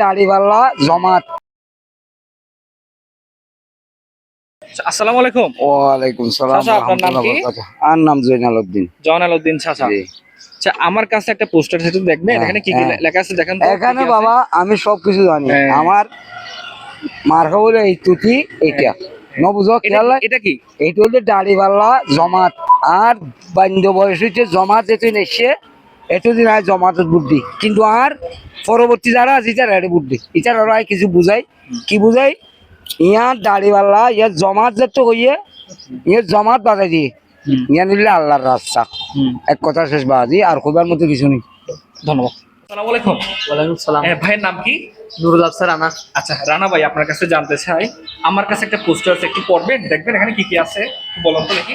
দাড়িওয়ালা জমাত আসসালামু আলাইকুম। ওয়ালাইকুম সালাম আপনার নাম কি? আর নাম জৈনাল উদ্দিন জয়নাল উদ্দিন চাচা আচ্ছা আমার কাছে একটা পোস্টার সেটা দেখবেন হ্যাঁ, এখানে কি কি হ্যাঁ। লেখা আছে দেখেন তো, কি কি এখানে বাবা আমি সবকিছু জানি। হ্যাঁ। আমার মার এই তুতি এটা কি- এটা জমাত আর বান্ধ বয়স হচ্ছে জমাত যেতে এসে এতদিন আয় জমাতের বুদ্ধি। কিন্তু আর পরবর্তী যারা আছে ইটার এটা বুদ্ধি। ইটার ওরা কিছু বুঝাই। কি বুঝাই? ইয়ার দাড়িওয়ালা ইয়ার জমাত যেত হইয়ে ইয়ার জমাত বাজাই দিয়ে। ইয়া নিলে আল্লাহর রাস্তা। এক কথা শেষ বাজি আর খোবার মতো কিছু নেই। ধন্যবাদ। আসসালামু আলাইকুম। ওয়ালাইকুম সালাম। হ্যাঁ, ভাইয়ের নাম কি? নুরুল আফসার রানা। আচ্ছা রানা ভাই আপনার কাছে জানতে চাই। আমার কাছে একটা পোস্টার আছে একটু পড়বেন? দেখবেন এখানে কি কি আছে? বলুন তো দেখি।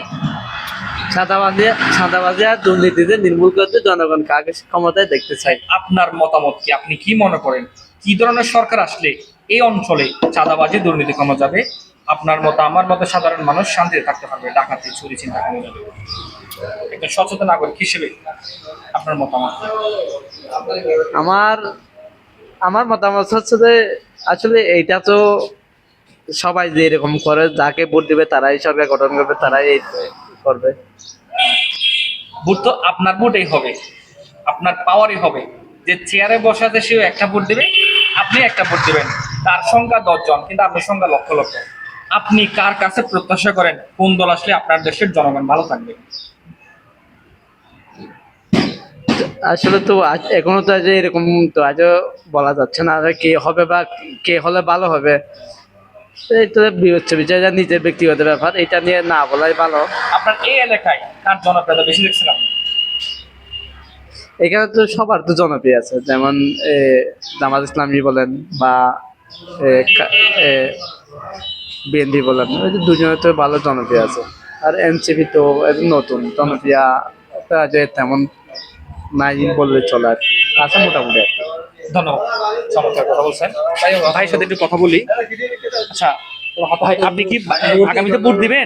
সাদাবাজি সাদাবাজি আর দুর্নীতিতে নির্মূল করতে জনগণকে আগে ক্ষমতায় দেখতে চাই আপনার মতামত কি? আপনি কি মনে করেন? কি ধরনের সরকার আসলে এই অঞ্চলে চাঁদাবাজি দুর্নীতি কমা যাবে? আপনার মতো আমার মতো সাধারণ মানুষ শান্তিতে থাকতে পারবে ডাকাতি চুরি চিন্তা কমে যাবে। একজন সচেতন নাগরিক হিসেবে আপনার মতামত আমার আমার মতামত হচ্ছে যে আসলে এইটা তো সবাই যে এরকম করে যাকে ভোট দিবে তারাই সরকার গঠন করবে তারাই করবে। ভোট তো আপনার ভোটেই হবে, আপনার পাওয়ারই হবে। যে চেয়ারে বসাতে সেও একটা ভোট দেবে, আপনি একটা ভোট দেবেন। তার সংখ্যা দশজন, কিন্তু আপনার সংখ্যা লক্ষ লক্ষ। আপনি কার কাছে প্রত্যাশা করেন? কোন দল আসলে আপনার দেশের জনগণ ভালো থাকবে? আসলে তো এখনও তো যে এরকম তো আজও বলা যাচ্ছে না কে হবে বা কে হলে ভালো হবে। এই তো যা নিজের ব্যক্তিগত ব্যাপার এটা নিয়ে না বলাই ভালো আপনার এই এলাকায় কার জনপ্রিয়তা বেশি এখানে তো সবার তো জনপ্রিয় আছে যেমন জামাত ইসলামী বলেন বা বিএনপি বলেন ওই যে দুজনে তো ভালো জনপ্রিয় আছে আর এনসিপি তো নতুন জনপ্রিয় তেমন নাই বললে চলে আর কি। আছে মোটামুটি। ধন্যবাদ। চমৎকার কথা বলছেন। ভাইয়ের সাথে একটু কথা বলি। আচ্ছা আপনি কি আগামীতে ভোট দিবেন?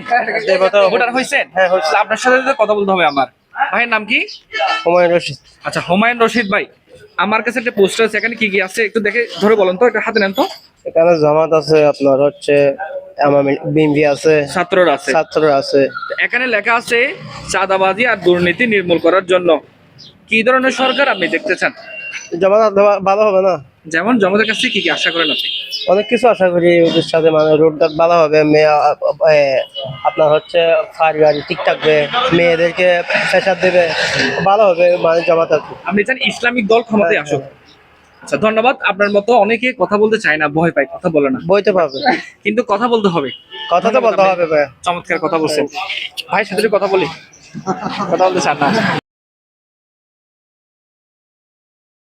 ভোটার হয়েছেন। হ্যাঁ আপনার সাথে কথা বলতে হবে আমার। ভাইয়ের নাম কি? হুমায়ুন রশিদ। আচ্ছা হুমায়ুন রশিদ ভাই আমার কাছে একটা পোস্টার আছে। এখানে কি কি আছে? একটু দেখে ধরে বলেন তো একটা হাতে নেন তো। এখানে জামাত আছে আপনার হচ্ছে বিএমপি আছে। ছাত্ররা আছে। ছাত্র আছে। এখানে লেখা আছে চাঁদাবাজি আর দুর্নীতি নির্মূল করার জন্য। কি ধরনের সরকার আপনি দেখতে চান? ভা- ভালো হবে না। যেমন জনতার কাছে কি কি আশা করেন আপনি? অনেক কিছু আশা করি ওদের সাথে মানে রোডঘাট ভালো হবে। মেয়ে আপনার হচ্ছে গাড়ি ঠিক থাকবে মেয়েদেরকে প্রেশার দেবে ভালো হবে মানে জামাত আপনি চান ইসলামিক দল ক্ষমতায় আসুক। আচ্ছা ধন্যবাদ। আপনার মতো অনেকে কথা বলতে চায় না ভয় পায় কথা বলে না। বইতে পারবে। কিন্তু কথা বলতে হবে। কথা তো বলতে হবে ভাই চমৎকার কথা বলছেন। ভাই সাথে কথা বলি কথা বলতে চান না।